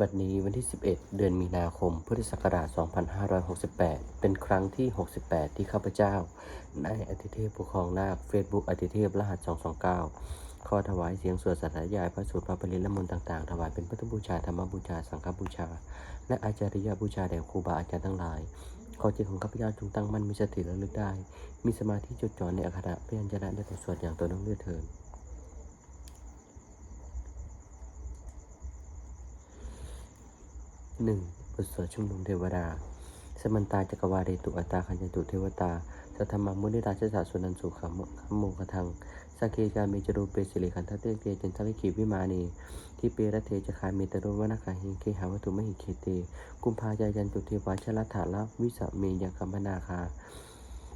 บัดนี้วันที่ 11 เดือนมีนาคม พุทธศักราช 2568 เป็นครั้งที่ 68 ที่ข้าพเจ้าในอธิเทพผู้ครองนาคเฟซบุ๊กอธิเทพรหัส 229 ข้อถวายเสียงสวดสัตยายพระสูตรพระปริละมนต่างๆ ถวายเป็นพุทธบูชา ธรรมบูชา สังฆบูชา และอาจาริยบูชาแด่ครูบาอาจารย์ทั้งหลายขอจิตของข้าพเจ้าจงตั้งมั่นมีสติระลึกได้ มีสมาธิจดจ่อในอัคระพยัญชนะได้ะบทสวดอย่างตัวน้องเลื่อยเถิด หนึ่งบทสวดชุมนุมเทวดา สมันตาจักรวาเรตุอัตาคัญตุเทวตา สัทธมามุนิราชสาสุนันสุขามขโมกทังสเกกามีจรูเปสิริขันทเตเกจันทริขีวิมานีที่เปรเทจคาเมตรุวนาคาเฮเคหาวัตุมหิเคเต กุมภายายันตุเทวาชลถาละวิสเมยกัมพนาคา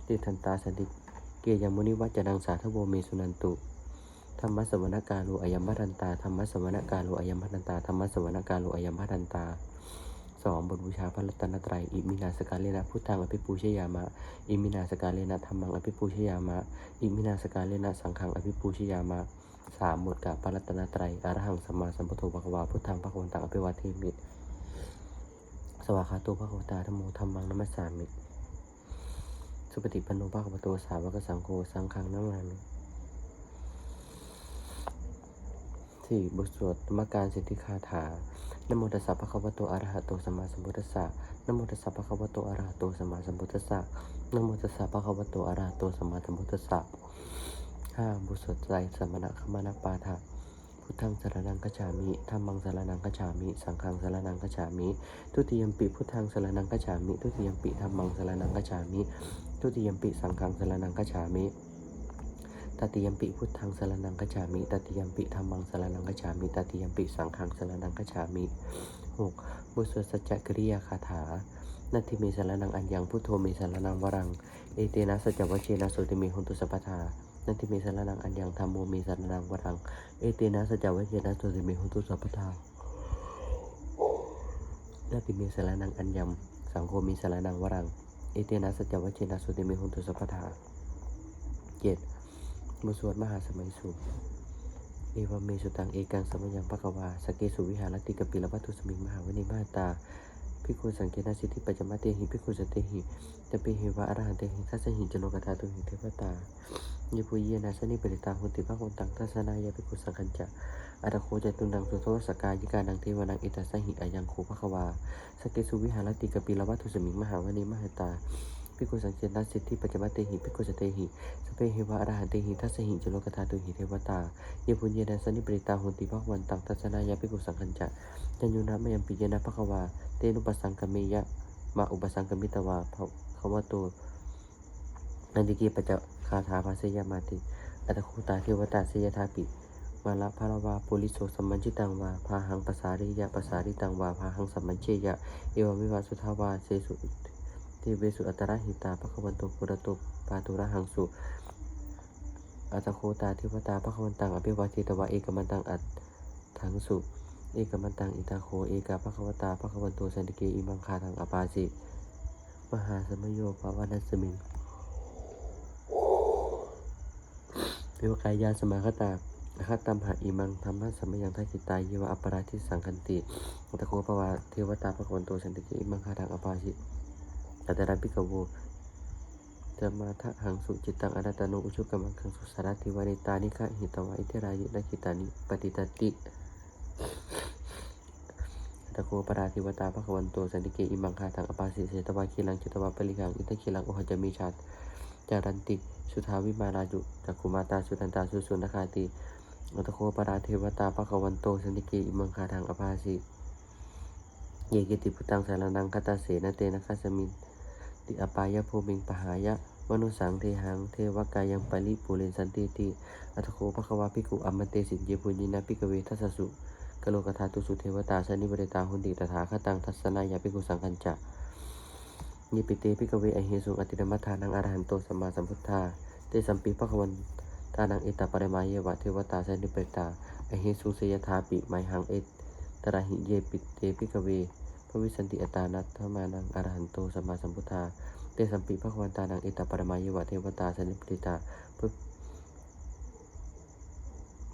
เตทันตาสันติเกยมุนิวัจนังสาทโวเมสุนันตุธรรมสวรนกาโลอยมพันตาธรรมสวรนกาโลอยมพันตาธรรมสวรนกาโลอยมพันตา สองบทบูชาพระรัตนตรัย อิมินาสการเลนะพุทธังอภิปูชยามะ อิมินาสการเลนะธรรมังอภิปูชยามะ อิมินาสการเลนะสังฆังอภิปูชยามะสามบทกับพระรัตนตรัยอรหังสัมมาสัมพุทโธภควาพุทธังพระวันตังอภิวาเทมิสวากาโตภควตาธโมธรรมังนัมสสามิสุปฏิปันโนภควโตสาวกสังโฆสังฆังนัมมามิ สี่บทสวดธรรมการสิทธิคาถานโมตัสสะภะคะวะโตอะระหะโตสัมมาสัมพุทธัสสะนโมตัสสะภะคะวะโตอะระหะโตสัมมาสัมพุทธัสสะนโมตัสสะภะคะวะโตอะระหะโตสัมมาสัมพุทธัสสะห้าบทสวดใจสมณะขมานะปาฐะพุทธังสารนังกัจฉามิธัมมังสารนังกัจฉามิ สังฆังสารนังกัจฉามิ ทุติยมปิพุทธังสารนังกัจฉามิ ทุติยมปิธัมมังสารนังกัจฉามิ ทุติยมปิสังฆังสารนังกัจฉามิ ตติยมปิพุทธังสรนังกัจฉามิตติยมปิธรรมังสรนังกัจฉามิตติยมปิสังฆังสรนังกัจฉามิหกบุสวดสัจจกริยาคาถานาทิเมสรนังอัญญังพุทโธเมสรนังวรัง เอเตนะสัจจวเชนะโสติเมหุนตุสัพพทานาทิเมสรนังอัญญังธรรมโมเมสรนังวรัง เอเตนะสัจจวเชนะโสติเมหุนตุสัพพทานาทิเมสรนังอัญญังสังโฆเมสรนังวรัง เอเตนะสัจจวเชนะโสติเมหุนตุสัพพทาเจ็ด บทสวดมหาสมัยสูตรเอวเมสุตังเอกังสมัยยังปะกวาสกเกสุวิหารติกปิลวัตุสมิงมหาวณิมาตาพิคุณสังเกตนาสิทธิปัจจมาเตหิพิคุณสเตหิตเปหิวะอรหันเตหิทัสหิจโนกตาตุหิเทวตาเยปุยเยนาสนิปริตาหุติภะคนตังทัสนายาพิคุสังคัญจะอัตโคจตุนังสุโทสกายิกานังเทวนังอิตาสหิอายังโคภะควาสกเกสุวิหารติกปิลวัตุสมิงมหาวณิมาตา พิกุสังเกตนาสิทธิปัจจมเตหิพิกุสเตหิสเปหิวะอรหันเตหิทัสหิจโลกธาตุหิเทวตาเยปุญเยนะสนิปริตาหุนติภควันตังทัสนายาพิกุสังคัญจะจันยุนะมยัมปิเยนะภควาเตนุปสังกเมยะมาอุปสังกมิตวาภควโตนันติกีปัจจคาถาภาเสยมาติอัตคูตาเทวตาเสยทาปิมาละภารวาปุริโสสัมมัญจิตังวาพาหังปสาริยะปสาริตังวาพาหังสัมมัญเชยะเอวมิวาสุทาวาเสสุเท เวสุอัตระหิตาภควันโตปุระโตปาตุระหังสุอัตโคตาเทวตาภควันตังอภิวาทิตวะเอกมันตังอัตถังสุเอกมันตังอิตาโคเอกาภควตาภควันโตสันติเกอิมังคาทังอปาสิมหาสมโยภาวนัสมิงเปวกายาสมาคตาคตัมหะอิมังธรรมะสัมมยังทักิตาเยวะอปราทิสังคันติอัตโคปวาเทวตาภควันโตสันติเกอิมังคาทังอปาสิ ตตาปิกโวจะมาทะหังสุจิตังอนัตโนอุชุกมังคังสุสารติวานิตานิคะหิตวะอิเทรายินาคิตานิปฏิตติตะโกปราธิวตาภควันโตสันติเกอิมังคาทังอปาสิเสตวาคีลังจิตวาปริกังอิทคิลังโอหจมีชาตจารันติสุทาวิมาราจุจักขุมาตาสุตันตาสุสุนคาติอัตโคปราเทวตาภควันโตสันติเกอิมังคาทังอปาสิเยกิติพุตังสารนังคตาเสนเตนะคัสมิน ติอปายะภูมิงปหายะมนุสังเทหังเทวกายังปริปุเรนสันติติอัตโคภควาภิกขุอัมมันเตสิเยปุญญินาภิกเวทัสสุกโลกธาตุสุเทวตาสนิบริตาหุนติตถาคตังทัสสนายาภิกขุสังคัญจะยิปิเตภิกเวอหิสุงอตินมัทานังอรหันโตสัมมาสัมพุทธาเตสัมปีภควันตานังเอตปริมาเยวะเทวตาสนิบริตาอหิสุเสยธาปิไมหังเอตตระหิเยปิเตภิกเว ระวิสันติอัตานัตถมานังอรหันโตสัมมาสัมพุทธา เตสัมปิภควันตานังเอตปรมายวะเทวตาสนิปติตาพระ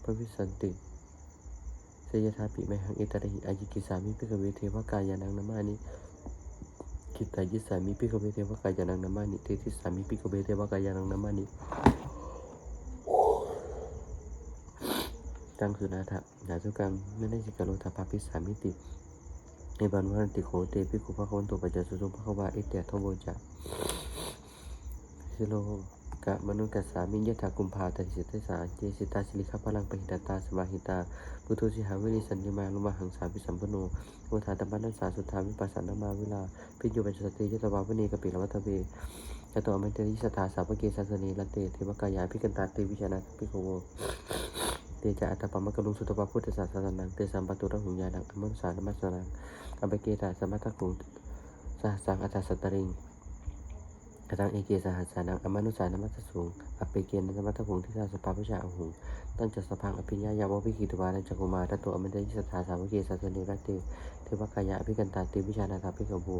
พระวิสันติเสยทาปิไมหังเอตระหิอายิกิสามิพิกเวเทวกายานังนามานิกิตายิสามิพิกเวเทวกายานังนามานิเตติสามิพิกเวเทวกายานังนามานิตังสุนาถะนาสุกังไม่ได้สิกาโลทาปาปิสามิติ ในบันวันติโขเตปิคุภะคะวันโตปัจจสุสุภะคะวาเอเตทโวจะสิโลกะมนุกัสสามิยะถากุมภาตัสิตสาเจสิตาสิลิขพลังปหิตตาสมาหิตาพุทโธสิหาวิริสัญญมาลุมาหังสาพิสัมปโนโมทาตปันนัสสาสุทธาวิปัสสนามาเวลาพิญโยปัจจสติยตวาวินีกปิลวัตเวจตุอมันเตริสถาสาวเกสัสนีลันเตเทวกายาพิกันตาเตวิชนะพิโกโว เตจาอัตปมกลุงสุตวะพุทธศาสนังเตสัมปตุระหุญญาณังอมนุสานมัสสนังอเปเกตาสมัตตะกุงสหสังอัตตสตริงกตังเอเกสหัสสานังอมานุสานมัตสูงอเปเกนันมัตตหุงที่สาสปาพุชาอหุงตั้งจัสพังอภิญญายาววิกิตวานันจักุมาตโตอมันเตยิสถาสาวเกสัสเนรเตเทวกายะอภิกันตาเตวิชานาคาภิกขบู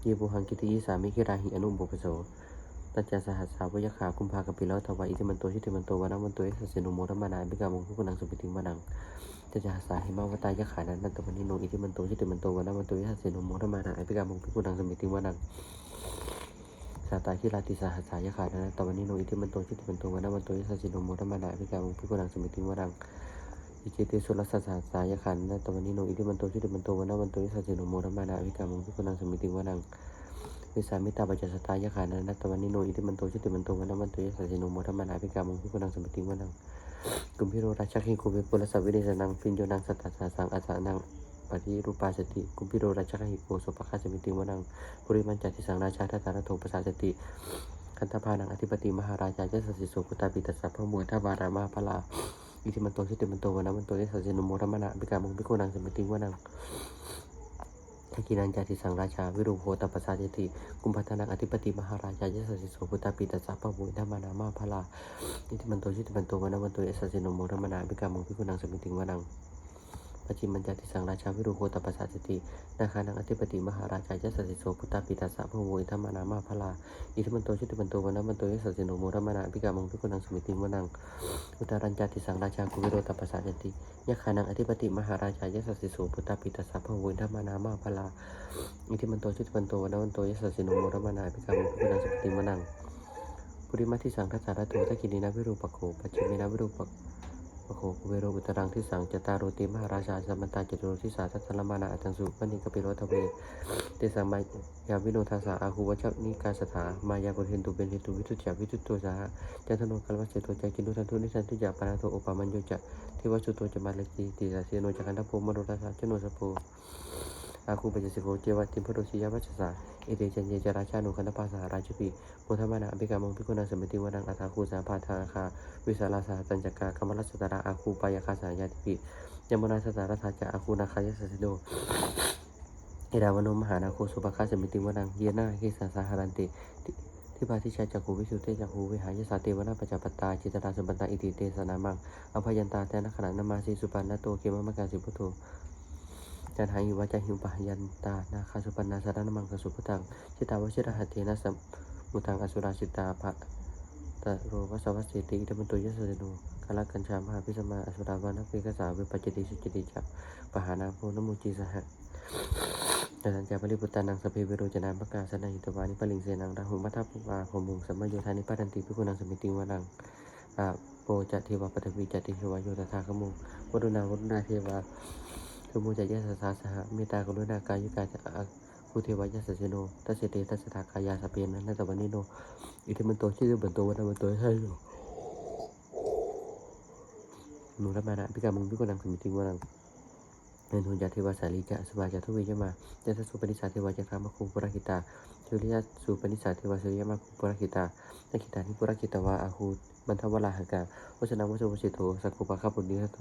เยบุหังกิติยิสามิกิราหิอนุบุปโส ตั้งจัสหัสสาวยัขากุมภากับปิลทวาอิติมันโตชิติมันโตวานามันโตเอสเสนุโมรมานาบิกามงคุกุนังสุปิติมานังจะจะหาสาหิมาวตายยขานันนันตวันนิโนอิติมันโตชิติมันโตวานามันโตเอสเสนุโมรมานาบิกามงคุกุนังสุปิติมานังสาตาคิราติสหัสสายขาดนตวันนี้โนอิติมันโตชิติมันโตวันนมันโตยสัจิโนโมธรรมนาภิกามุพิกุลังสมิติวรังอิจิติสุรสัสสายขันนะตวันนี้โนอิติมันโตชิติมันโตวันนมันโตยสัจิโนโมธรรมนาภิกามุพิกุลังสมิติวรัง วิสามิตาปัจจสตายขันนะตวันนี้โนอิติมันโตชิติมันโตวันนมันโตยสัจิโนโมธรรมนาภิกามุพิกุลังสมิติวรังกุมพิโรราชคิกุเวปุรสวิเดสนังปิญโยนังสัตตาสาสังอาสานังปฏิรูปาสติกุมพิโรราชคิโกสุปคาสมิติวรังปุริมันจัติสังราชาทัตตารโทปสาสติคันธพานังอธิปติมหาราชาเจสสิโสพุตาปิตัสสะพระมวยทบารามาพลาอิทิมันโตชิติมันโตวันามันโตเอสสินุโมรมนะบิกามุงบิโกนังสมิติวันัง ทักินันจาติสังราชา วิรุโหตัปสาจิติกุมพัฒนังอธิปติมหาราชายสสิโสพุตตาปิตัสสะพระมวยทบานามาพลาอิทิมันโตชิติมันโตวนาวันโตเอสสินโมรมนาบิกามังบิโกนังสมิติงวนัง ปัจจิมันจติสังราชาวิรุโหตปัสสสตินาคานังอธิปติมหาราชาเจสสิโสพุตตาปิตัสสะพระโวยธรรมานามาพลาอิทิมันโตชิติมันโตวันนั้นมันโตยสัสสิโนโมรมานาพิกามังพิกุนังสมิติวนังอุตารัญจติสังราชากุวิโรตปัสสาสติยะคานังอธิปติมหาราชาเจสสิโสพุตตาปิตัสสะพระโวยธรรมานามาพลาอิทิมันโตชิติมันโตวันนั้นมันโตยสัสสิโนโมรมานาพิกามังพิกุนังสมิติวนังปุริมาทิสังทัสสารโตทักกินีนาวิรูปโคปัจจิมินาวิรูป ปะโคกุเวโรอุตรังที่สังจตารโรติมหาราชาสัมมันตาจตุโรทิสาทัตตลมานาอัตังสุปนิกปิโรทเวเตสังมายาวิโนทาสาอาคูวัชนิกาสถามายากุเทนตุเบนเทตุวิทุจาวิทุตโตสาหะจันทโนคัลวัสเสโตจกินุทันทุนิสันตุจาปานาโตอุปามัญโยจะเทวสุโตจมาเลติติสาเสโนจักันทโพมโนทัสสะชโนสโพอาคูปัจจสิโกเจวัติมพโรชิยาวัชสา อเดจันเยจราชานุคันธปาสาราชปีโมทมานาอภิกามงพิกุณาสมิติวนังอัตถาคูสาพาทาคา วิสาลาสาตัญจกากรรมรัสตราอาคูปายคาสายาติปิยมนาสตารัฐาจะอาคูนาคายสัสโดเอราวโนมหานาโคสุปคาสมิติวนังเยนาเฮสาสาหารันติที่ปาทิชาจักขูวิสุเตจักขูวิหายสาเตวนาปัจจปตตาจิตราสมบันตาอิติเตสนามังอภยันตาแตนขณะนามาสีสุปันนโตเกมมะกาสิพุทโธ จันหาหิวาจาหิวปะยันตานาคาสุปันนาสารนมังกสุพุตังชิตาวชิรหัตเทนะสัมมุตังอสุราสิตาภะตะโรวัสวัสสิติอิทัมตุยสเสโนกาลกัญชามหาพิสมาอสุราวันักเวกสาวิปัจจติสุจติจักปหานาโพนมุจีสหะดันันจาปริปุตตานังสเพเวโรจนามปกาสนาหิตวานิปลิงเสนังราหุมัทธปุวาหมุงสัมมโยธานิปัตันติพิกุนังสมิติวนังอาโปจัตเทวาปฐวีจัตติเทวาโยตถาคโมวรุณาวรุณาเทวา ทุโมจัยยสสาสหเมตตากรุณากายุกาจะอาภูเทวายสสเสโนตัสเสเตตัสสทากายาสเปนนัตวันนิโนอิทิมันโตชื่อเหมือนตัววันนั้นมันตัวให้อยู่มุรมานะพิการมุงพิกุนังสมิติวนังเนนุญาเทวาสาลีจะสวาจะทุเวจมาจันทสุปนิสาเทวาจะคามคุปุรคิตาจุลิยาสุปนิสาเทวาสุริยมาคุปุรคิตานักิตานิปุรคิตาวาอาหูบันทวลาหกาวัชนะวัชวชิโตสักุปะขับุณิทัโต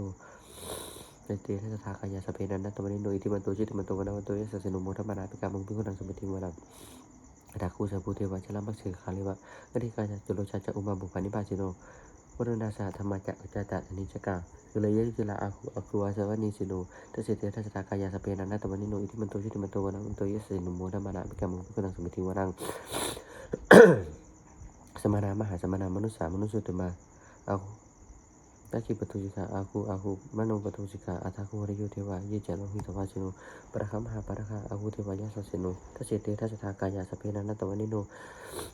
ในเตทัสทากายาสเปนันนัตตวันนิโนอิทิมันโตชิตมันโตวันนั้นวันโตยสัสนุโมทัมนาพิกามุงพิกุนังสมติมวังดาคูสาภูเทวะชลมักเสคาเลวะกติกาจจุโลชาจะอุมาบุพานิบาจิโนวรุณาสาธรรมาจะจาตะนิจกาคือเลยยจุลาอาคูอาคูวาสวันีสิโนทัศเตทัศตากายาสเปนันนาตวันนิโนอิทิมันโตชิตมันโตวันนั้นมันโตยสสนุโมธรรมนาภิกรรมพิกุนังสมติมวังสมานามหาสมานามนุษสา มนุษย์ตุมาเอา ตักขิปทุสิกาอาคูอาคูมโนปทุสิกาอัตถาคุหริโยเทวาเยจานุหิตวาสิโนปะระคัมหาปะระคาอาคูเทวายาสัสสิโนทัสเตทัสสทากายาสเพนันตวนิโน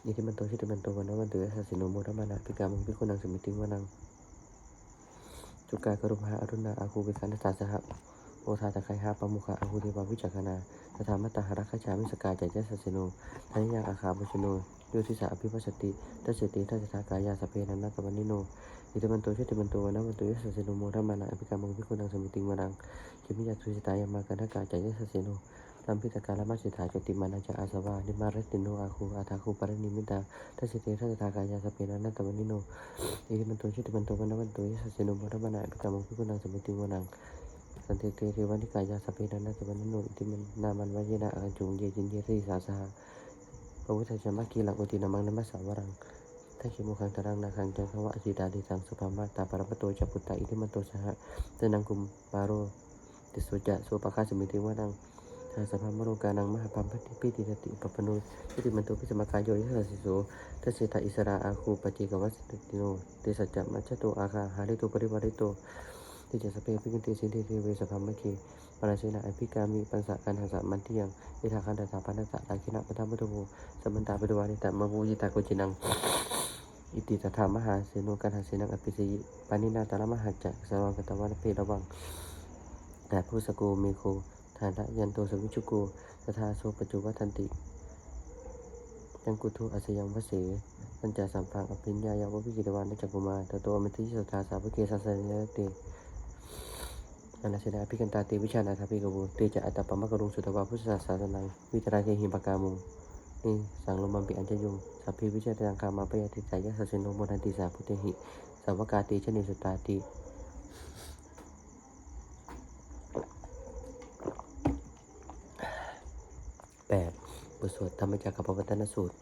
อิทิมันโตชิติมันโตวันนวันเตยสัสสิโนโมทมานาปิกามังพิคุนังสมิติวานังจุกากรุมหาอรุณาอาคูเวคันตาสหะโอทาตะไคหาปมุขะอาคูเทวาวิจักนาตถามัตตาหรักขจามิสกาจายสัสสิโนทันยังอาคาบุชโนโยทิสาอภิวัชติทัสเตทัสสทากายาสเพนันตวนิโน อิติมันโตชิติมันโตวันนวันโตยสัสสิโนโมทมานาอภิกามังพิคุนังสมิติวานังคิมิยาตุสิตายามากันทกาจายสัสสิโนลัมพิตกาลมัสสิทาจ ติมานาจาอาสวานิมารติโนอาคูอาทาคูปารณิมิตาทัสสิเตทัสสทากายาสเปนันนัตตวนิโนอิติมันโตชิมุขังตางสังจงเยจินเยทิสาสหะพระพุทธเจ้ามักคีลังอุตินาคังจังขวะสีดาดิสังสุภามาตาปรมตโตจัปปุตตาอิติมันโตสหะเตนังกุมปาโรติสุจะสุปะคาสมิติวานังทางสภามโรกานังมหาปัมพัติปิติตติปปปโนทิติมันตุปิสมกายโยยิสัสสิโสทัสเสตอิสราอาคูปฏิกวัสติโนเตสัจจะมัจจโตอาคาหาริโตปริวาริโตทิจะสเปปิกินติสินติเทเวสภามคีปราชินาอภิกามิปัญสะกันหัสสะมันทิยังอิทาคันตสาปันตะตาคินะปทัมปตุโภสมันตาปตุวานิตะมะบูยิตาโกจินัง อิติตถามหาเสโนกันหาเสนังอภิสิปานินาตาลมหาจักสวังกตวันเพระวังแต่ผู้สกูเมโคฐานะยันโตสวิชุโกสทาโสปัจจุวัตันติยังกุทุอาสยังวเสปัญจสัมพังอภิญญายาววิกิตวานจักกุมารตโตอมิติสุทาสาวกเกสัสสะเนเตอนาเสนาภิกันตาเตวิชานาทาภิกบูเตจะอัตตปมะกรุงสุตวาพุทธศาสนาวิตราเกหิปกามุ สังลมัมปิอัญจยุงสัพพิวิชาตังคามาปยติสายสัสสิโนโมทันติสาพุทธหิสาวกาติชนิสุตาติแปดบทสวดธรรมจักรกับปวัตนสูตร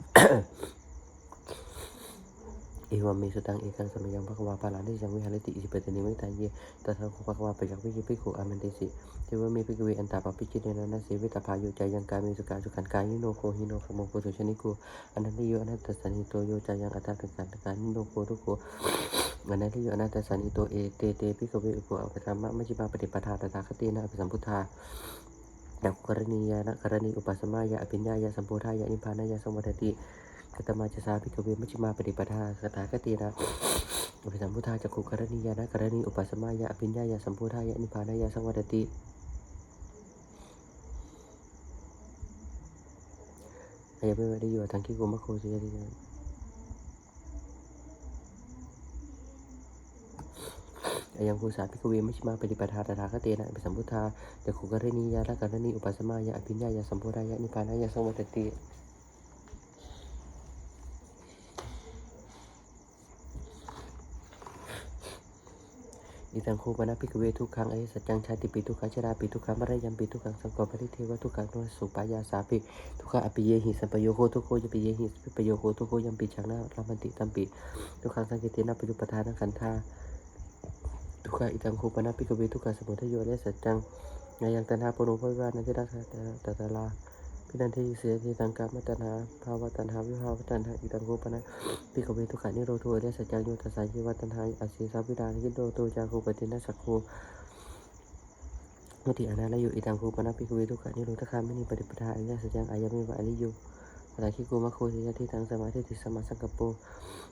เอวามีสุตังเอกังสมัยยังภควาปาลานิจังวิหารติอิสิปตนิมิตาเยตถาคภควาปยักวิจิปิโกอามันเตสิเทวมีภิกเวอันตาปปิจิเนนะนเสวิตาพายุใจยังกายมีสุขาสุขันกายิโนโคหิโนขโมโคสุชนิโกอนันติโยอนัตตสันิโตโยใจยังอัตตะกันตการนิโนโคทุโกอนันติโยอนัตตสันิโตเอเตเตภิกเวอุปอัปธรรมะมัจจิมาปฏิปทาตถาคตินะอภิสัมพุทธาดักกรณียานะกรณีอุปสมายะอภิญญายะสัมโพธายะนิพพานายะสมวัติ กตมาจสาภิกเวมัชฌิมาปฏิปทาสถาคตินะอภิสัมพุทธาจักขุกรณียานะกรณีอุปสมายะอภิญญายะสัมโพธายะนิพพานายะสมวัตติอายะเมวะดิโยทังคิโกมะโคสิยะตินะอายังภูสาภิกเวมัชฌิมาปฏิปทาตถาคตินะอภิสัมพุทธาจักขุกรณียานะกรณีอุปสมายะอภิญญายะสัมโพธายะนิพพานายะสมวัตติ อิตังคูปนะพิกเวทุกขังอริสัจจังชาติปิทุกขังชราปิทุกขังมรยัมปิทุกขังสังกปริเทวทุกขังโนสุปายาสาปิทุกขะอปิเยหิสัมปโยโคทุกโคยปิเยหิสัมปโยโคทุกโคยัมปิชังนาลามันติตัมปิทุกขังสังเกตินาปยุปทานังขันธาทุกขะอิตังคูปนะพิกเวทุกขะสมุทัยโยอริสัจจังนายังตันหาปโนภวิวานันทิราชตตาลา พินันทิเสียทิตังกามตันหาภาวตันหาวิภาวตันหาอิตังคูปนะพิกเวทุกขานิโรธเดสัจจังโยตัสสายิวัตันหาอาศีสัพพิดานิโรโตจาคูปตินัสสกโคมติอนาลโยอิตังคูปนะพิกเวทุกขานิโรธคามินิปฏิปทาอริยสัจจังอายามิวะอริโยอัตถคิโกมะโคสิยะทิตังสมาธิติสมาสังกปโป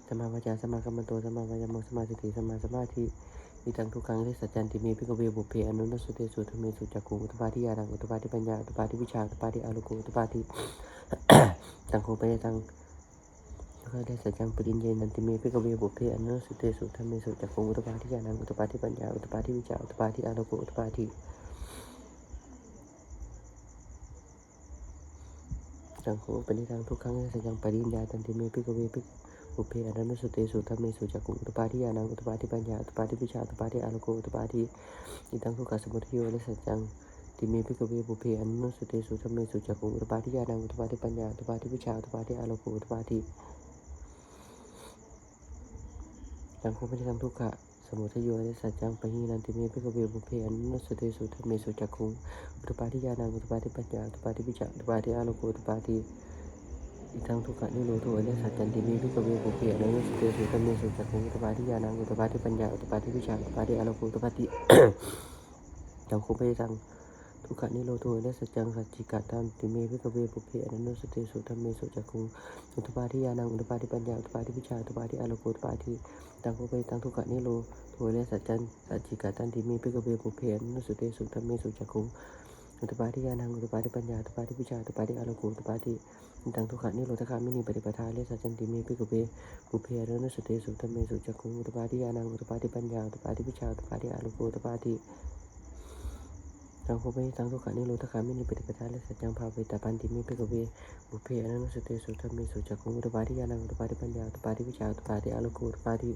สมาวาจารสมากัมมันโตสมาวายามโมสมาสติสมาสมาธิ อิตังทุกขังที่สัจจันติเมพิกเวบุพเพอนุนัสุเตสุธเมสุจักขุอุตปาทิยานังอุตปาทิปัญญาอุตปาทิวิชาอุตปาทิอารุโกอุตปาทิตังโคปะยตังข้าได้สัจจังปริญญานันติเมพิกเวบุพเพอนุสุเตสุธรรมเมสุจักขุอุตปาทิญาณังอุตปาทิปัญญาอุตปาทิวิจาอุตปาทิอาโลโกอุตปาทิสังโฆปณิทังทุกครั้งสัจจังปริญญาตันติเมพิกเวพิ บุพเพอนุสุเตสุธรรมเมสุจักขุอุปาทิญาณังอุตปาทิปัญญาอุตปาทิวิชาอุตปาทิอาโลโกอุตปาทิอิตังทุกขสมุทัยโยและสัจจังติเมพิกเวบุพเพอนุสุเตสุธรรมเมสุจักุอุตปาทิญาณังอุตปาทิปัญญาอุตปาทิวิชาอุตปาทิอาโลโกอุตปาทิสังคมปฏิสัมทุกขะสมุทโยนิสัจจังปะหีนันติเมพิกเวบุเพอนุสเตสุธรรมเมสุจักุงอุตปาทิญาณังอุตปาทิปัญญาอุตปาทิวิจาอุตปาทิอาโลโกอุตปาทิ อิทังทุกขะนิโรโอริยสัจจันติเมพิกขเวปุเพอนังสเตสุตัมเมสุจักขุตปาทิยานังอุตปาทิปัญญาอุตปาทิวิชาอุตปาทิอารมณ์อุตปาทิจังคุปะจังทุกขะนิโรโอริยสัจจังสัจจิกาตันติเมพิกขเวปุเพอนังสเตสุตัมเมสุจักขุอุตปาทิยานังอุตปาทิปัญญาอุตปาทิวิชาอุตปาทิอารมณ์อุตปาทิจังคุปะจังทุกขะนิโรโอริยสัจจังสัจจิกาตันติเมพิกขเวปุเพอนังสเตสุตัมเมสุจักขุ อุตปาทิยานังอุตปาทิปัญญาอุตปาทิวิชาอุตปาทิอารมณ์อุตปาทิตังทุกขานิโรธคามินีปฏิปทาเลสัจจันติเมพิกุเปกุเพรนุสเตสุตเมสุจักุอุตปาทิยานังอุตปาทิปัญญาอุตปาทิวิชาอุตปาทิอารมณ์อุตปาทิตังโคเปตังทุกขานิโรธคามินีปฏิปทาเลสัจจังภาเวตาปันติเมพิกุเปกุเพรนุสเตสุตเมสุจักุอุตปาทิยานังอุตปาทิปัญญาอุตปาทิวิชาอุตปาทิอารมณ์อุตปาทิ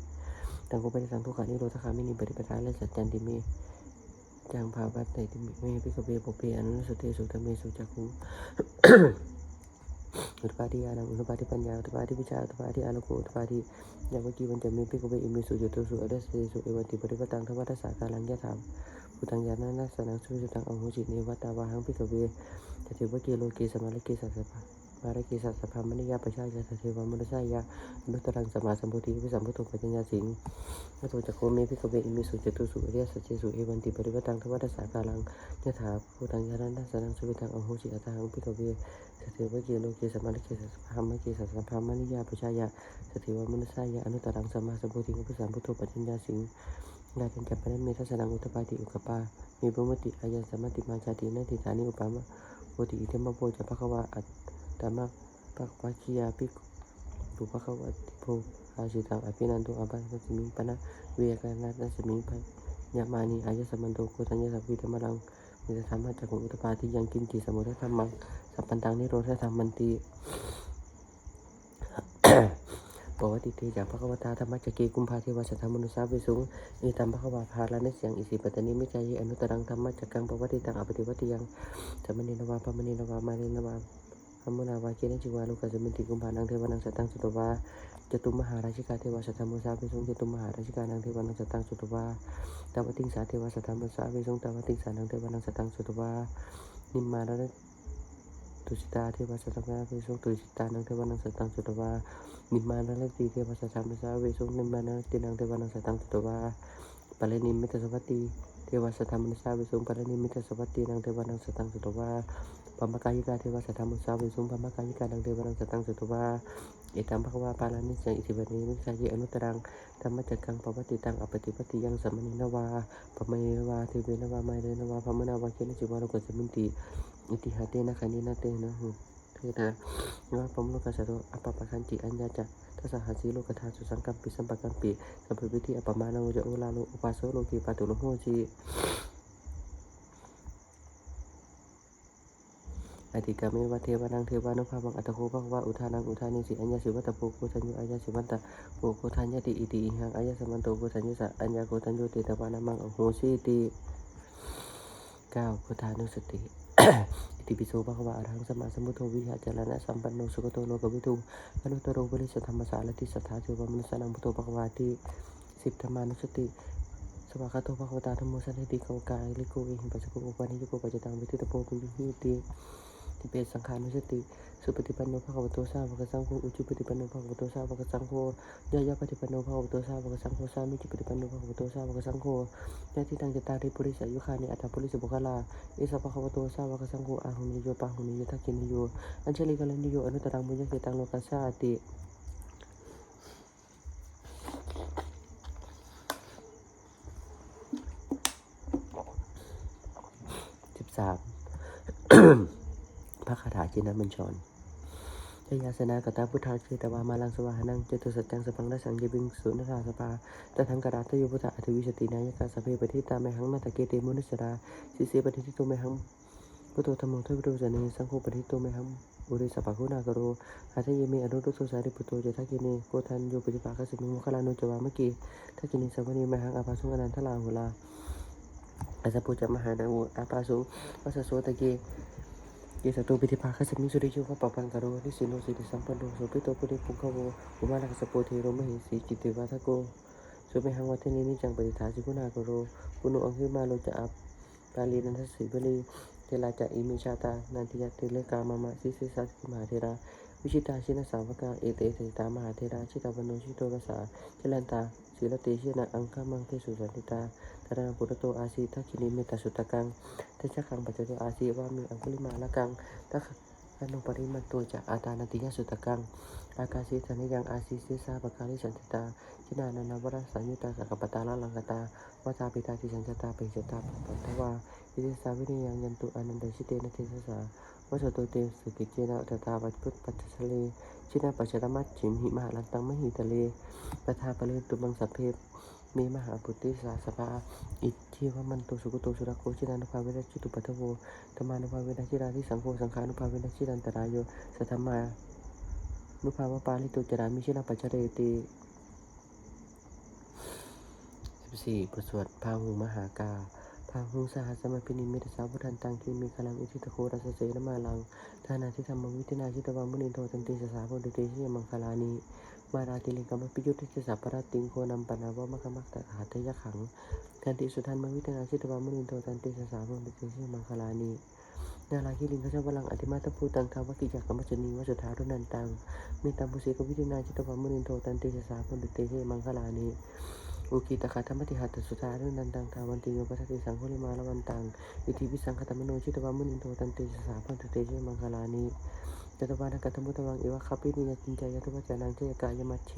ตังโคเปตังทุกขานิโรธคามินีปฏิปทาเลสัจจันติเม จังภาวัตไตติมิเมพิกเวปุเพอนุสเตสุตเมสุจักุอุตปาทิยานังอุตปาทิปัญญาอุตปาทิวิชาอุตปาทิอาโลโกอุตปาทิยาวกีวันจะมีพิกเวอิมิสุจตุสุอเดสเตสุเอวันติปริปตังทวัตสาการังยะถามปุตังยานานัสสนังสุสุตังอโหจิเนวัตตาวาหังพิกเวตถิวะเกโลเกสมาลเกสัสสะ มารเกสัสสะพามณิยาประชายาสเทวามนุสายาอนุตรังสมาสัมพุทธิวิสัมพุทโธปัญญาสิงพระโตจักโคเมพิกเวอิมิสุจตุสุเรียสัจเจสุเอวันติปริวัตังทวัตสาการังยะถาภูตังยานันทสนังสุวิตังอโหสิอัตถังพิกเวสเทวะเกโลเกสัมมาลิเกสัสพามะเกสัสพามนิยาประชายาสเทวมนุสายาอนุตรังสมาสัมพุทธิวิสัมพุทโธปัญญาสิงลาจันจัปปะเมทัสนังอุตปาติอุกปามีบุมติอายันสมติมาจาตินันติฐานิอุปามะโพธิอิเทมะโพจะภควาอัต ตมะภควาคียาภิกขุภควาติโพอาชิตังอภินันโตอภัสสิมิงปนะเวียกันนัสสมิงพัยามานีอายสัมันโตโกตัญญาสัพพิธรรมรังมิตธรรมะจักขุอุตปาทิยังกินจิสมุทธรรมังสัพพันตังนิโรธธรรมมันติปวัติเตจากพระควตาธรรมจักเกกุมภาเทวสัทธมนุสาเวสุงอิตัมพระควาภาลานิเสียงอิสิปตนิมิจายอนุตรังธรรมจักกังปวัติตังอปฏิวัติยังสัมมณีนวาปมณีนวามาเรนวา พมุนาวาเกณจิวาลุกัสมินติกุมภานังเทวนังสตังสุตวาจตุมหาราชิกาเทวสัทธมุสาเวสุงจตุมหาราชิกานังเทวานังสตังสุตวาตาวติงสาเทวสัทธมุสาเวสุงตาวติงสานังเทวานังสตังสุตวานิมมาระตุสิตาเทวสัทธมุสาเวสุงตุสิตานังเทวานังสตังสุตวานิมมาระติเทวสัทธมุสาเวสุงนิมมาระตินังเทวานังสตังสุตวาปะเลนิมิตสวัตติเทวสัทธมุสาเวสุงปะเลนิมิตสวัตตินังเทวานังสตังสุตวา ปมกายิกาเทวสัทธมุสาเวสุงปมกายิกานังเทวานังสตังสุตวาเอตัมภควาปาลานิสังอิทิวันีมิสายิอนุตรังธรรมจักกังปวัติตังอปฏิปติยังสัมมณีนวาปมณีนวาเทเวนวาไมเรนวาพมนาวาเกนจิวารุกสมินติอิติหาเตนะคานินาเตนะหุเทนะนวาปมโลกัสสะโตอปปะคันติอัญญาจะทัสหัสีโลกธาสุสังกัมปิสัมปกัมปิสัมภวิธิอปมานังโจโอลาโลอุปาโสโลกีปาตุโลโหจี อธิกาเมวะเทวานังเทวานุภาวังอัตโคภควาอุทานังอุทานิสิอัญญาสิวัตโพโกทัญโยอัญญาสิวันตะโพโกทัญญติอิติอิหังอัญญาสมันโตโกทัญญสะอัญญาโกทัญโยเตตวานามังอโหสิติเก้าพุทธานุสติอิติปิโสภควาอรหังสัมมาสัมพุทโธวิหารจารณะสัมปันโนสุขโตโลกวิทูอนุตตโรบริสธรรมสารติสัทธาเทวมนุสนังพุทโธภควาติสิบธรรมานุสติสวากาโตภควตาธรรมโมสันติโกกายลิโกเอหิปัสสโกอุปานิโกปัจจตังวิทิตโพปุญญิ ติที่เป็นสังขารนุสติ สุปฏิปันโนภะคะวะโตสาวกสังโฆ อุจุปฏิปันโนภะคะวะโตสาวกสังโฆยะยะปฏิปันโนภะคะวะโตสาวกสังโฆ สามิจิปฏิปันโนภะคะวะโตสาวกสังโฆยะทิตังจตาริปุริสายุคานิอัตถปุริสบุคลาเอสะภะคะวะโตสาวกสังโฆอาหุนิโยปาหุนิโยทักขินิโย อัญชลิกาลนิโย อนุตรังมุญญเกตังโลกัสสาติสิบสามาถาจินบัญชรยยาสนากตาพุทธาคือตวามาลังสวาหนังเจตุสัจจังสพังรัสังเยบิงสุนทาสภาตทังกราตโยพุทธาอธิวิสตินายกาสเพปฏิตาเมหังมาตะเกเตมุนิสราสิเสปฏิทิโตเมหังพุทโธธรรมโมทวิโรจเนสังโฆปฏิโตเมหังอุริสัพพะคุณากโรอาทะเยเมอนุรุตโสสาริปุตโตเจทักกิเนโกทันโยปฏิภาคสิมิโมคลานุจวามะกีทักกินิสัมวนีเมหังอาภาสุงอนันทลาหุลาอาสปุจมหานาวุอาภาสุวัสโสตะเก เยสตุปิธิภาคสมิสุริโยวะปปังกโรนิสิโนสิริสัมปันโนสุปิโตปุริปุงคโวอุมาลักสโปเทโรมหิสีจิตติวัฒโกสุเมหังวัฒนินิจังปฏิทาสิกุณากโรปุณุอังคิมาโลจะอัปปาลีนันทสิบลีเทลาจะอิมิชาตานันทิยติเลกามามะสิสิสัสกิมหาเทระวิชิตาชินสาวกาเอเตเตตามหาเทราชิตาวโนชิโตภาษาชลันตาศีลเตชินะอังคามังเทสุสันติตา ตระปุตโตอาสีทักขินิเมตาสุตะกังเทชะคังปัจจโตอาสีว่ามิอังคุลิมาละกังทักขนุปริมันโตจะอาตานติยสุตะกัง อากาศิธนิยังอาสีสิสาปกาลิสันติตาชินานานาวรสัญญุตาสักปตาลาลังกตาวตาปิตาติสัญจตาเปจตาปัตตวาอิติสาวินิยังยันตุอนันตชิเตนะเทสสาวสตุเตสุกิเจนะตถาปัจพุทธปัจจสเลชินาปัจจตมัจฉิมหิมหาลันตังมหิตะเลปทาปะเลตุบังสัพเพ มีมหาปุตติสาสภาอิทธิวมันตุสุกโตสุรโคชินานุภาเวรจิตุปัทโวธรรมานุภาเวรชิราธิสังโฆสังขานุภาเวรชิรันตรายโยสัทธมานุภาวปาลิตุจรามิชินาปัจจเรติสิบสี่บทสวดพาหุมหากาพาหุงสหัสมาพินิมิตสาวุทธันตังคีมีคลังอิทิตโครัสเสนมาลังทานาทิธรรมวิทินาชิตวามุนิโทตันติสสาโพธิเตชิยมังคลานิ มาราติลิงกรรมปิยุทธิสัพพะติงโคนัมปนาวะมะกมักตะหาทยขังทันติสุทันมวิทินาชิตวามุนินโทตันติสสาโพธิเตชิมังคลานินาลาคิลิงขจวลังอธิมาตภูตังคาวกิจักกรรมจนีวสุธารุนันตังมิตัมปุสีกวิทินาชิตวามุนินโทตันติสสาโพธิเตชิมังคลานิอุกิตะคาธรรมติหัตสุธาเรื่องนันตังทาวันติโยปัสสติสังโฆลิมาละวันตังอิทิวิสังคตมโนชิตวามุนินโตตันติสสาพันตุเตเชมังคลานิ จตวานักัตมุตวังเอวะคาปินิยตินใจยตุวัจานังเจยกายมัชเช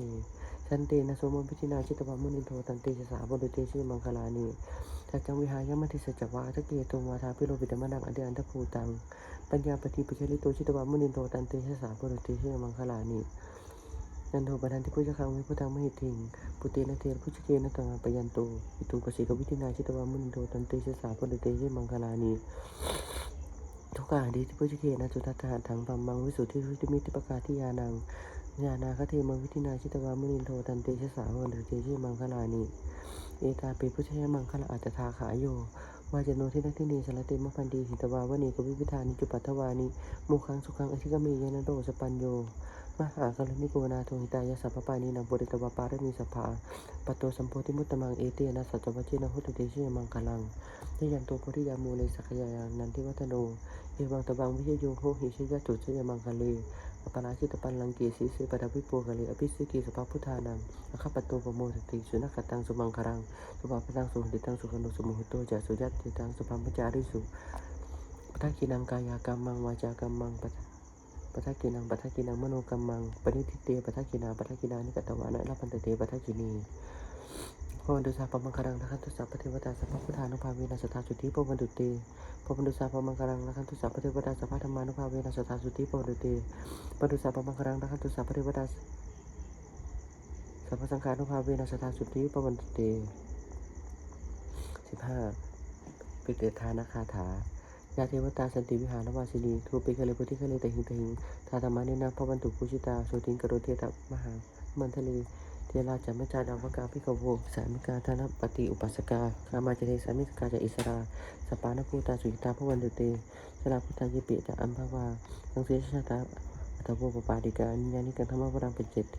สันเตนะโสมพิจินาชิตวามุนินโตตันติสสาพันตุเตเชมังคลานิทัจังวิหายมัติสัจวะทักเกตุวาทาพิโรปิตมะนังอเดอันทภูตัง ปัญญาปฏิปิชลิโตชิตวามุนินโตตันติสสาพันตุเตเชมังคลานินันโทปนันติพุทธคังวิพุทธังมหิทิงปุเตนะเทระพุชเกนะตังปยันโตอิตุปสิกวิทินาชิตวามุนินโตตันเตชะสาปนเตเยมังคลานี ทุกขาดีที่พุชเกนะจุทัตถาถังปัมมังวิสุทธิวิมิติปกาทิยานังญาณาคเทมังวิธินาชิตวามุนิโทตันเตชะสาปนเตเยมังคลานีเอตาปิพุชเยมังคลาอัตถาขาโยวาจโนทินักทินีสารเตมพันดีหิตวาวณีกวิพิธานิจุปัตถวานิมุขังสุขังอธิกเมยนโดสปัญโย มหากรณิโกนาโทหิตายะสัพพปานีนังบุริตวปารมีสภาปตโตสัมโพธิมุตตมังเอเตนะสัจวัชินะหุตุเตชิมังคลังยยันโตโพธิยามูเลสักยายังนันทิวัฒโนเอวังตบังวิเยโยโหหิชยตุชยมังคเลอปราชิตปันลังเกสีเสปดาวิโปกะเลอภิสิกีสภาพุทธานังอคปตโตปโมสติสุนัขตังสุมังครังสุภาพตังสุหิตังสุขโนสุโมหุโตจาสุยัตติตังสุภาพจาริสุปทักขินังกายกรรมังวาจากรรมังปะ ปทักกินังปทักกินังมโนกรรมังปณิทิเตปทักกินาปทักกินานิกตวานะลาพันตเตปทักกินีพวันตุสาปมังคารังนะคันตุสาปเทวตาสัพพพุทธานุภาเวนะสทธาสุติปวันตุเตพวันตุสาปมังคารังนะคันตุสาปเทวตาสัพพธรรมานุภาเวนะสทธาสุติปวันตุเตปวันตุสาปมังคารังนะคันตุสาปเทวตาสัพพสังฆานุภาเวนะสทธาสุติปวันตุเตสิบห้าปิเตทานคาถา ยาเทวตาสันติวิหารวาสินีทูปิคะเลพุทธิคะเลตหิงตหิงทาธรรมานินาพระวันตุปุชิตาโสติงกโรเทตมหามันทะเลเทราจัมมจาดาวกาพิกโวสามิกาธนปฏิอุปัสกาคามาจเทสามิกาจะอิสราสปานภูตาสุยิตาพระวันตุเตสลาพุทธายิปิจะอัมภาวาสังเสชชาตาอัตโวปปาดิกานิยานิกันธรรมวรังเป็นเจตเท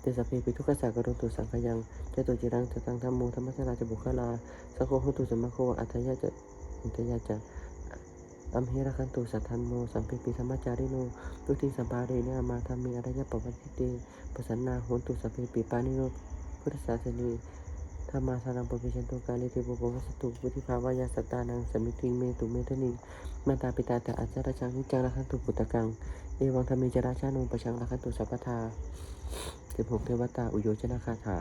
เตสเพปิทุกขสักกโรตุสังขยังเจตุจิรังจตังธรรมโมธรรมสราจบุคลาสโฆหุตุสมะโคอัตยะจะอินตยะจะ อัมเหระคันตุสัทธันโม สัมปิปิธรรมจาริโนตุติสัมภาเรเนอามาธรรมีอรยะปวัติเตปสันนาโหตุสัพเพปิปานิโน พุทธศาสนีธรรมาสารังปปิชันตุกาลิเทโปโปวัสตุพุทธิภาวายาสัตตานังสมิติงเมตุเมทนิมาตาปิตาตะอัจาระชังนิจังระคันตุปุตตะกัง เอวังธรรมีจราชานุปชังระคันตุสัพพทาสิบหกเทวตาอุโยชนะคาถา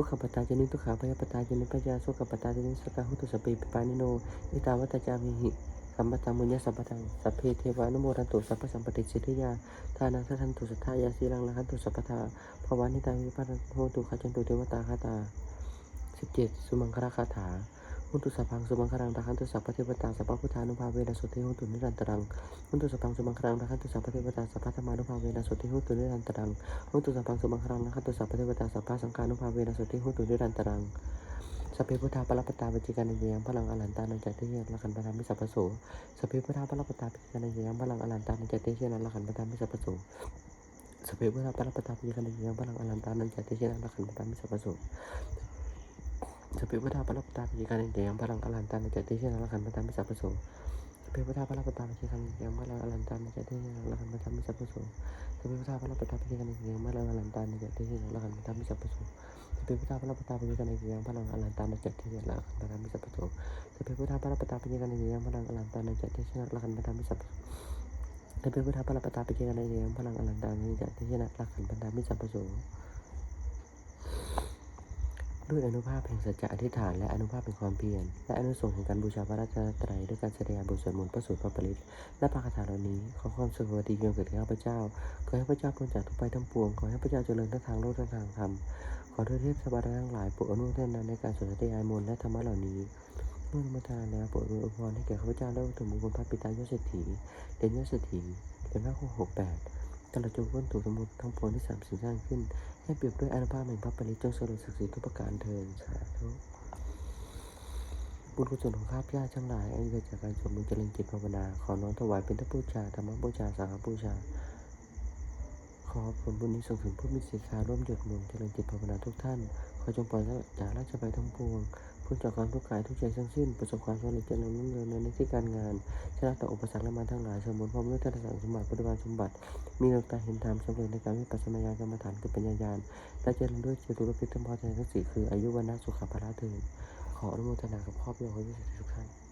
ทุกขปตาจนิทุกขาพยาปตาจนิปัญญาสุขปตาจนิสกาหุตุสเปปิปานิโนอิตาวัตจามิหิสัมปตังมุญญสัมปตังสัพเพเทวานุโมทันตุสัพพสัมปติสิทธิยาทานังทันตุสัทธายาสีลังละคันตุสัพพทาภวานิตาวิปัสสโหตุขจันตุเทวตาคาตาสิบเจ็ดสุมังคราคาถา หุนตุสัพพังสุมังครังราคันตุสัพพะเทวตาสัพพะพุทธานุภาเวนะสุติหุนตุนิรันตรังหุนตุสัพพังสุมังครังราคันตุสัพพะเทวตาสัพพะธรรมานุภาเวนะสุติหุนตุนิรันตรังหุนตุสัพพังสุมังครังนะคันตุสัพพะเทวตาสัพพะสังฆานุภาเวนะสุติหุนตุนิรันตรังสัพเพพุทธาปรปตาปจิการัญยังพลังอลันตานันจตเตเยนละขันปทามิสัพพโสสัพเพพุทธาปรปตาปจิการัญยังพลังอลันตานันจตเตเยนละขันปทามิสัพพโสสัพเพพุทธาปรปตาปจิการัญยังพลังอลันตานันจตเตเยนละขันปทามิสัพพโส สัพเพพุทธาปรปตาปจิการัญยังพลังอลันตานันจัตเตเยละขันปทามิสัพพโสสพเพพุทธาพระรัตตาปิเจกันยังเมื่อเราอลันตานจะได้ละกันมาทำมิสัพพโสสเพพุทธาพระรัตตาปิเจกันยังเมื่อลันตานจะได้ละกันมาทำมิสัพพุโสสพเพพุทธาพระรัตตาปิเจกันยังเมื่อเราอลันตานจะได้ละกันมาทำมิสัพพุโสสพเพพุทธาพระรัตตาปิเจกันยังเมื่อเราอลันตานจะได้ละกันมาทำมิสัพพุโสสพเพพุทธาพระรัตตาปิเจกันยังเมื่อเราอลันตานจะได้ละกันมาทำมิสัพพุโส ด้วยอนุภาพแห่งสัจจะอธิษฐาน และอนุภาพแห่งความเพียรและอนุสงส์แห่งการบูชาพระราชไตรัยด้วยการแสดงบทสวดมนต์พระสูตรพระปริตและปาคาถาเหล่านี้ขอความสุขสวัสดีจงเกิดแก่ข้าพเจ้าขอให้พระเจ้าพ้นจากทุกภัยทั้งปวงขอให้พระเจ้าเจริญทั้งทางโลกทั้งทางธรรมขอด้วยเทพสวรรค์ทั้งหลายโปรดอนุโมทนาในการสวดธยายมนต์และธรรมะเหล่านี้เมื่ออนุโมทนแล้วโปรดอวยพรให้แก่ข้าพเจ้าและถึงมุขพระปิตายศเศรษฐีเดนยศเศรษฐีเดนพระคู่หกแปด ตลอดจนพ้นถูกสมุทรทั้งปวงที่สามสิ่งสร้างขึ้น ให้เปรียบด้วยอนุภาพแห่งพระปริจงสรุปศักดิ์สิทธิ์ทุกประการเทินสาธุบุญกุศลของข้าพเจ้าทั้งหลายอันเกิดจากการสวดมนต์เจริญจิตภาวนา ขอน้อมถวายเป็นทบูชาธรรมบูชาสังฆบูชา ขอผลบุญนี้ส่งถึงผู้มีศีลขาร่วมหยดมนต์เจริญจิตภาวนาทุกท่าน ขอจงปล่อยจากราชภัยทั้งปวง พ้นจากความทุกข์กายทุกใจทั้งสิ้น ประสบความสำเร็จเจริญรุ่งเรืองในหน้าที่การงานชนะต่ออุปสรรคและมารทั้งหลาย สมบูรณ์พร้อมด้วยท่านสังสมบัติปฏิบัติสมบัติ มีดวงตาเห็นธรรมสำเร็จในการวิปัสสนาญาณกรรมฐานคือปัญญาญาณและเจริญด้วยเจตุรพิธรรมพอใจทั้งสี่คืออายุวันนะสุขภาระเถิดขออนุโมทนากับครอบครัวของทุกท่าน